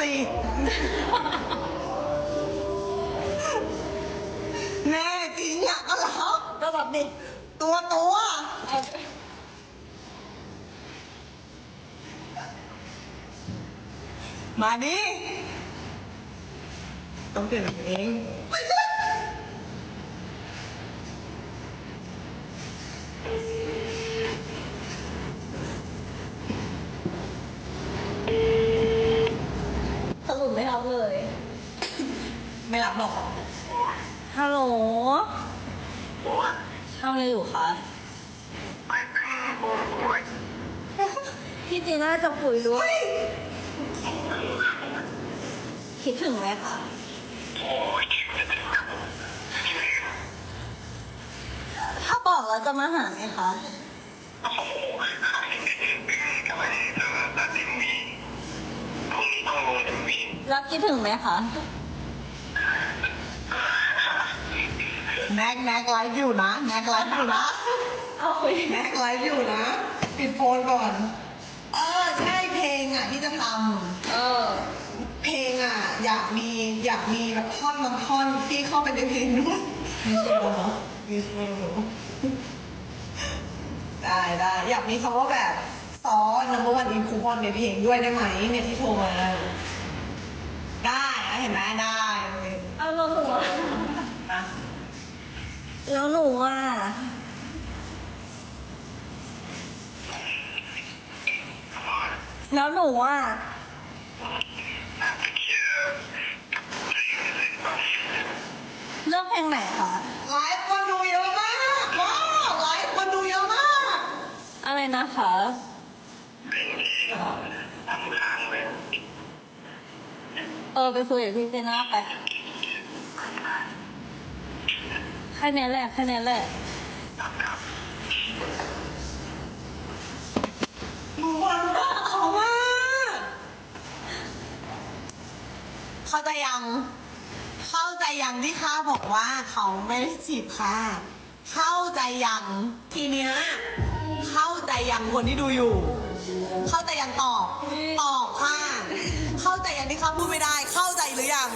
ตีแน่จริงอะก็ล็อกก็แบบนี้ตัวตัวมาดิต้องเปลี่ยนเอง สรุปไม่รับเลย ไม่รับหรอก ฮัลโหลทำอะไรอยู่คะพี่จีน่าจะปุ๋ยด้วยคิดถึงไหมคะถ้าบอกแล้วจะมาหาไหมคะแล้วคิดถึงไหมคะ แม็กแม็กไลฟ์อยู่นะแม็กไลฟ์อยู่นะเอาคุยแม็กไลฟ์อยู่นะปิดโฟนก่อน เออใช่เพลงอะที่จะทเออำเพลงอะ อยากมีอยากมีแบบท่อนบางท่อนที่เข้าไปในเพลงด้วยมีโชว์เหรอมีโชว์เหรอได้ได้อยากมีคำว่าแบบซอ number one in coupon ในเพลงด้วยได้ไหมเนี่ยที่โทรมาได้นะเห็นไหมได้ เอาแล้วหนูอะนะ แล้วหนูอะแล้วหนูอะเลือกเพลงไหนคะไลฟ์คนดูเยอะมากว้าวไลฟ์คนดูเยอะมากอะไรนะคะเออไปคุยกับพี่เจน่าไป แค่นี้แหละแค่นี้แหละดูวันเขามากเข้าใจยัง เข้าใจยังที่ข้าบอกว่าเขาไม่ได้จีบข้าเข้าใจยังทีเนี้ยเข้าใจยังคนที่ดูอยู่ เข้าใจยังตอบตอบค่ะ เข้าใจยังที่ข้าพูดไม่ได้ เข้าใจหรือยัง